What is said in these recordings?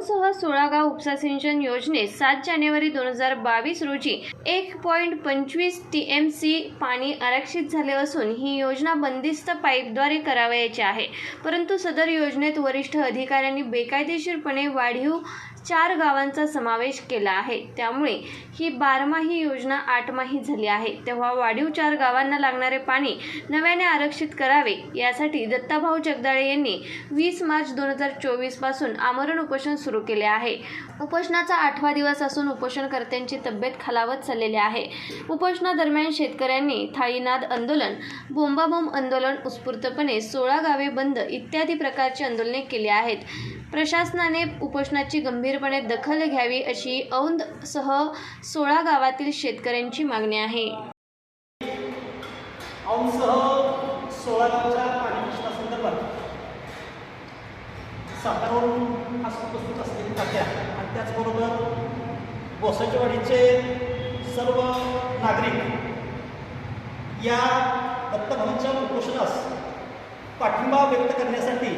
औंधसह सोळा गाव उपसा सिंचन योजनेत सात जानेवारी दोन हजार बावीस रोजी एक पॉईंट पंचवीस टी एम सी पाणी आरक्षित झाले असून ही योजना बंदिस्त पाईपद्वारे करावयाची आहे. परंतु सदर योजनेत वरिष्ठ अधिकाऱ्यांनी बेकायदेशीरपणे वाढीव चार गावांचा समावेश केला आहे. त्यामुळे ही बारमाही योजना आठमाही झाली आहे. तेव्हा वाढीव चार गावांना लागणारे पाणी नव्याने आरक्षित करावे यासाठी दत्ताभाऊ जगदाळे यांनी वीस मार्च दोन हजार चोवीसपासून आमरण उपोषण सुरू केले आहे. उपोषणाचा आठवा दिवस असून उपोषणकर्त्यांची तब्येत खालावत चाललेली आहे. उपोषणादरम्यान शेतकऱ्यांनी थाळीनाद आंदोलन बोंबाबोंब आंदोलन उत्स्फूर्तपणे सोळा गावे बंद इत्यादी प्रकारची आंदोलने केली आहेत. प्रशासनाने उपोषणाची गंभीरपणे दखल घ्यावी अशी औंध सह सोळा गावातील शेतकऱ्यांची मागणी आहे. औंधसह सोळा गावच्या पाणी प्रश्नासंदर्भात सातारावरून खास उपस्थित असलेली तात्या आणि त्याचबरोबर बोसाचेवाडीचे सर्व नागरिक या दत्तभाऊंच्या उपोषणास पाठिंबा व्यक्त करण्यासाठी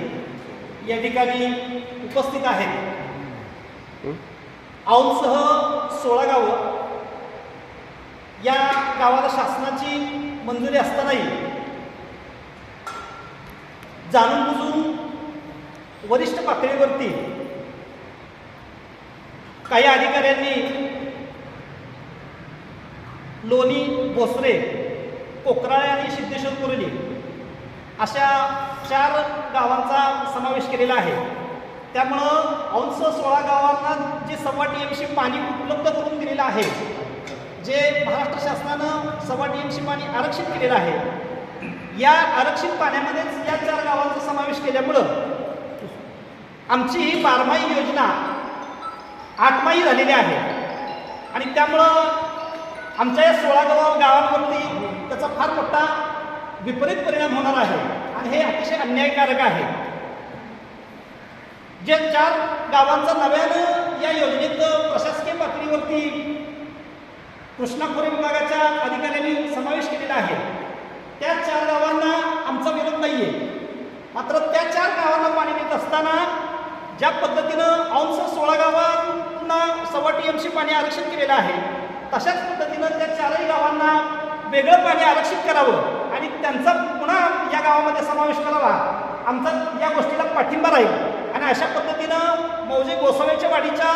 या ठिकाणी उपस्थित आहेत. औंधसह सोळा गावं. या गावाला शासनाची मंजुरी असतानाही जाणून बुजून वरिष्ठ पातळीवरती काही अधिकाऱ्यांनी लोणी भोसरे कोकराळे आणि सिद्धेश्वर कुरली अशा चार गावांचा समावेश केलेला आहे. त्यामुळं अंश सोळा गावांना जे सव्वा टी एमशी पाणी उपलब्ध करून दिलेलं आहे जे महाराष्ट्र शासनानं सव्वा टी एमशी पाणी आरक्षित केलेलं आहे. या आरक्षित पाण्यामध्येच या चार गावांचा समावेश केल्यामुळं आमची ही बारमाही योजना आठमाही झालेली आहे. आणि त्यामुळं आमच्या या सोळा गाव गावांवरती त्याचा फार मोठा विपरीत परिणाम होणार आहे. आणि हे अतिशय अन्यायकारक आहे. जे चार गावांचा नव्यानं या योजनेत प्रशासकीय पातळीवरती कृष्णा खोरे विभागाच्या अधिकाऱ्यांनी समावेश केलेला आहे त्या चार गावांना आमचा विरोध नाही आहे मात्र त्या चार गावांना पाणी देत असताना ज्या पद्धतीनं औंस सोळा गावांना सव्वा टी एम सी पाणी आरक्षित केलेलं आहे तशाच पद्धतीनं त्या चारही गावांना वेगळं पाणी आरक्षित करावं आणि त्यांचा पुन्हा या गावामध्ये समावेश करावा आमचा या गोष्टीला पाठिंबा राहील. आणि अशा पद्धतीनं मौजे गोसाव्याच्या वाडीच्या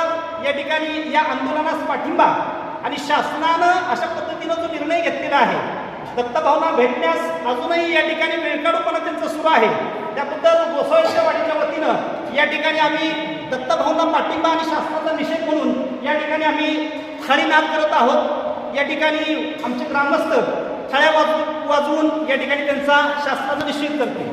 या ठिकाणी या आंदोलनास पाठिंबा आणि शासनानं अशा पद्धतीनं जो निर्णय घेतलेला आहे दत्तभावना भेटण्यास अजूनही या ठिकाणी वेळकाडूपणा त्यांचं सुरू आहे. त्याबद्दल गोसाव्याच्या वाडीच्या वतीनं या ठिकाणी आम्ही दत्तभावना पाठिंबा आणि शास्त्राचा निषेध म्हणून या ठिकाणी आम्ही थाळीनाद करत आहोत. या ठिकाणी आमचे ग्रामस्थ थाळ्या वाजवून वाजवून या ठिकाणी त्यांचा शास्त्राचा निषेध करते